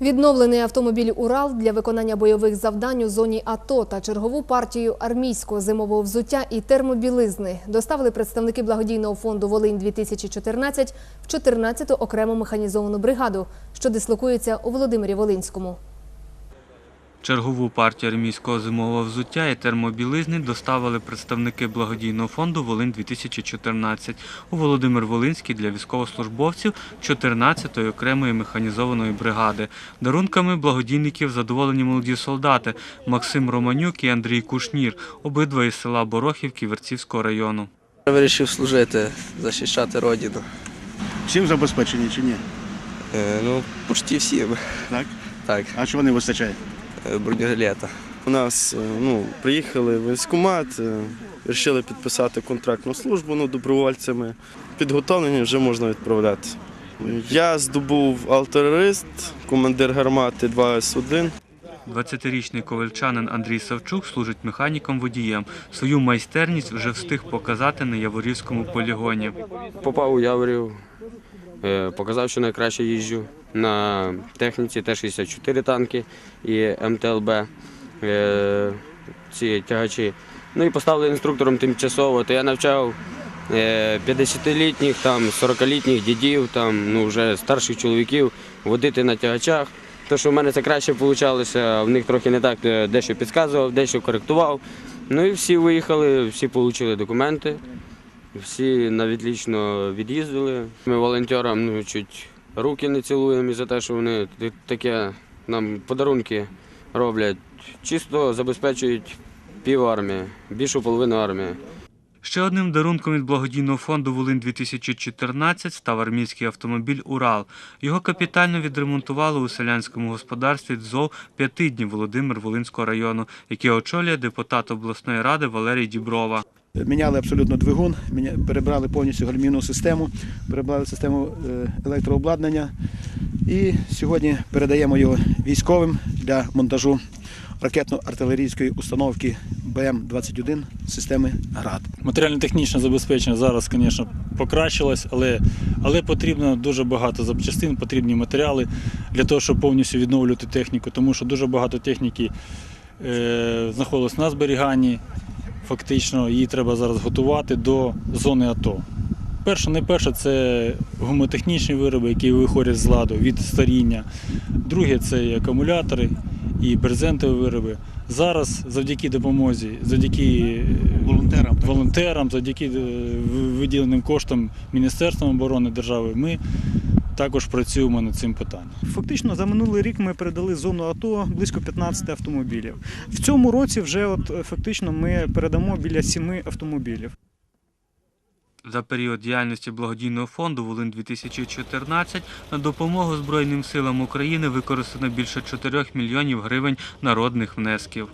Відновлений автомобіль Урал для виконання бойових завдань у зоні АТО та чергову партію армійського зимового взуття і термобілизни доставили представники благодійного фонду Волинь 2014 в 14-ту окрему механізовану бригаду, що дислокується у Володимирі Волинському. Чергову партію армійського зимового взуття і термобілизни доставили представники благодійного фонду Волинь-2014 у Володимир Волинський для військовослужбовців 14-ї окремої механізованої бригади. Дарунками благодійників задоволені молоді солдати Максим Романюк і Андрій Кушнір, обидва із села Борохівки Верцівського району. Вирішив служити, захищати родину. Всім забезпечені чи ні? Е, ну, почти всі. Так. Так, А чого не вистачає? Е, бронежилета. У нас е, ну, приїхали в військкомат, е, вирішили підписати контрактну службу ну, добровольцями. Підготовлені вже можна відправляти. Я здобув алтерорист, командир гармати 2С1. 20-річний ковальчанин Андрій Савчук служить механіком-водієм. Свою майстерність вже встиг показати на Яворівському полігоні. Попав у Яворів, е, показав, що найкраще їжджу на техніці Т-64 танки і МТЛБ, е, ці тягачі. Ну і поставили інструктором тимчасово, то я навчав е, 50-літніх, 40-літніх дідів, там, ну, вже старших чоловіків водити на тягачах. То, що в мене це краще вийшло, в них трохи не так е, дещо підказував, дещо коректував. Ну і всі виїхали, всі отримали документи. Всі на відлічно від'їздили. Ми волонтерам ну, чуть руки не цілуємо за те, що вони таке нам подарунки роблять. Чисто забезпечують пів армії, більшу половину армії. Ще одним дарунком від благодійного фонду Волинь-2014 став армійський автомобіль «Урал». Його капітально відремонтували у селянському господарстві ДЗОВ «П'ятидні» Володимир Волинського району, який очолює депутат обласної ради Валерій Діброва. Міняли абсолютно двигун, перебрали повністю гальмівну систему, перебрали систему е, електрообладнання. І сьогодні передаємо його військовим для монтажу ракетно-артилерійської установки БМ-21 системи ГРАД. Матеріально-технічне забезпечення зараз, звісно, покращилось, але, але потрібно дуже багато запчастин, потрібні матеріали для того, щоб повністю відновлювати техніку, тому що дуже багато техніки е, знаходилось на зберіганні. Фактично, її треба зараз готувати до зони АТО. Перше, найперше, це гумотехнічні вироби, які виходять з ладу від старіння. Друге це і акумулятори і брезентові вироби. Зараз завдяки допомозі, завдяки е, Волонтерам. волонтерам, завдяки е, виділеним коштам Міністерством оборони держави, ми також працюємо над цим питанням. Фактично за минулий рік ми передали зону АТО близько 15 автомобілів. В цьому році вже от е, фактично ми передамо біля 7 автомобілів. За період діяльності благодійного фонду Волинь-2014 на допомогу Збройним силам України використано більше 4 мільйонів гривень народних внесків.